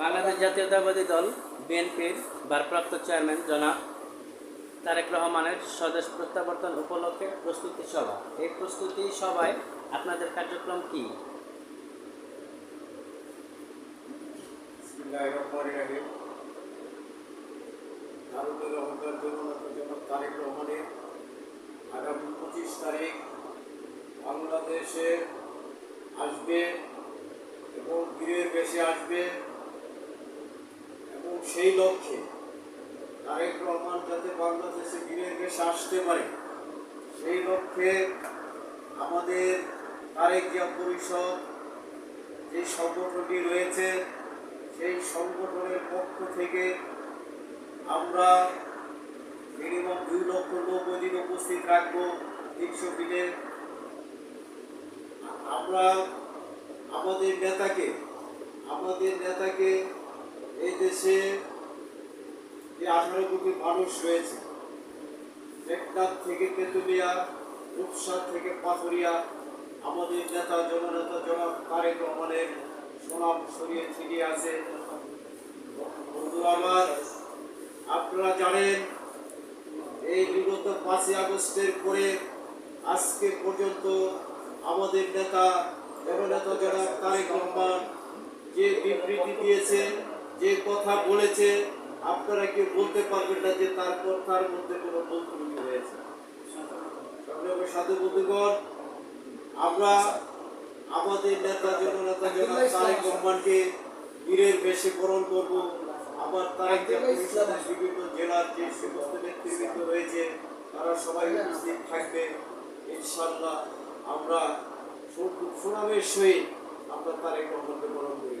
বাংলাদেশ জাতীয়তাবাদী দল, বিএনপির ভারপ্রাপ্ত চেয়ারম্যান জনাব তারেক রহমানের স্বদেশ প্রত্যাবর্তন উপলক্ষে প্রস্তুতি সভা। এই প্রস্তুতি সভায় আপনাদের কার্যক্রম কি? জনক তারেক রহমানের আগামী পঁচিশ তারিখ বাংলাদেশে আসবে এবং বীরের বেশে আসবে। সেই লক্ষ্যে তারেক রহমান যাতে বাংলাদেশে বেশে আসতে পারে, সেই লক্ষ্যে আমাদের তারেক জিয়া পরিষদ যে সংগঠনটি রয়েছে, সেই সংগঠনের পক্ষ থেকে আমরা মিনিমাম দুই লক্ষ লোক ওই দিন উপস্থিত রাখব তিনশো দিনে আমরা আমাদের নেতাকে আমাদের নেতাকে দেশে যে আঠারো কোটি মানুষ রয়েছে। টেকনাফ থেকে তেঁতুলিয়া, রূপসা থেকে পাথুরিয়া, আমাদের নেতা, জননেতা, জনাব তারেক রহমানের সুনাম ছড়িয়ে ছিটিয়ে আছে। বন্ধু আমার, আপনারা জানেন, এই বিগত পাঁচই আগস্টের পরে আজকে পর্যন্ত আমাদের নেতা, জননেতা, জনাব তারেক রহমান যে বিবৃতি দিয়েছে যে কথা বলেছে, আপনারা কেউ বলতে পারবেন না যে তার মধ্যে কোনো বন্ধুত্ব হয়েছে সাধু বন্ধুগণ, আমরা আমাদের নেতা জননেতা তারেক রহমানকে বীরের বেশে বরণ করব। আমার তারেক পরিষদের বিভিন্ন জেলার যে সমস্ত নেতৃবৃন্দ রয়েছে, তারা সবাই উপস্থিত থাকবে। ইনশাল্লাহ আমরা সুনামের সহিত আমরা তারেক রহমানকে বরণ করি।